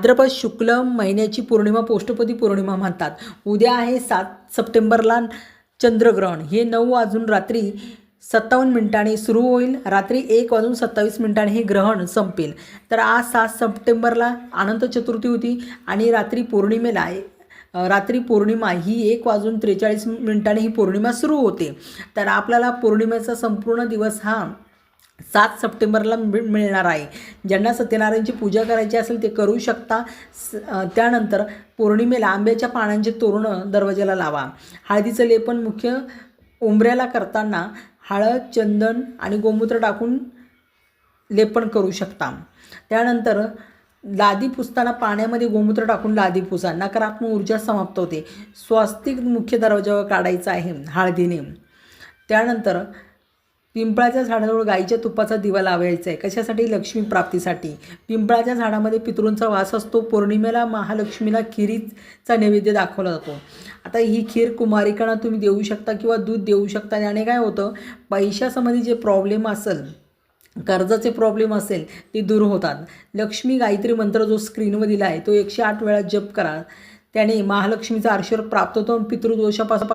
भाद्रपद शुक्ल महिन्याची पौर्णिमा पोष्टपदी पौर्णिमा म्हणतात. उद्या आहे सात सप्टेंबरला चंद्रग्रहण. हे नऊ वाजून रात्री सत्तावन्न मिनिटांनी सुरू होईल. रात्री एक वाजून सत्तावीस मिनिटांनी हे ग्रहण संपेल. तर आज सात सप्टेंबरला अनंत चतुर्थी होती आणि रात्री पौर्णिमेला रात्री पौर्णिमा ही एक वाजून त्रेचाळीस मिनिटांनी ही पौर्णिमा सुरू होते. तर आपल्याला पौर्णिमेचा संपूर्ण दिवस हा सात सप्टेंबरला मिळ मिळणार आहे. ज्यांना सत्यनारायणची पूजा करायची असेल ते करू शकता. स त्यानंतर पौर्णिमेला आंब्याच्या पानांचे तोरणं दरवाजाला लावा. हळदीचं लेपन मुख्य उंबऱ्याला करताना हळद चंदन आणि गोमूत्र टाकून लेपन करू शकता. त्यानंतर लादी पुसताना पाण्यामध्ये गोमूत्र टाकून लादी पुसा. नकारात्मक ऊर्जा समाप्त होते. स्वास्तिक मुख्य दरवाजावर काढायचं आहे हळदीने. त्यानंतर पिंपळाच्या झाडाजवळ गाईच्या तुपाचा दिवा लावायचा आहे. कशासाठी? लक्ष्मी प्राप्तीसाठी. पिंपळाच्या झाडामध्ये पितृंचा वास असतो. पौर्णिमेला महालक्ष्मीला खिरीचा नैवेद्य दाखवला जातो. आता ही खीर कुमारिकांना तुम्ही देऊ शकता किंवा दूध देऊ शकता. याने काय होतं? पैशासंबंधी जे प्रॉब्लेम असेल कर्जाचे प्रॉब्लेम असेल ते दूर होतात. लक्ष्मी गायत्री मंत्र जो स्क्रीनवर दिला आहे तो एकशे आठ वेळा जप करा. त्याने महालक्ष्मीचा आशीर्वाद प्राप्त होतो आणि पितृदोषापासून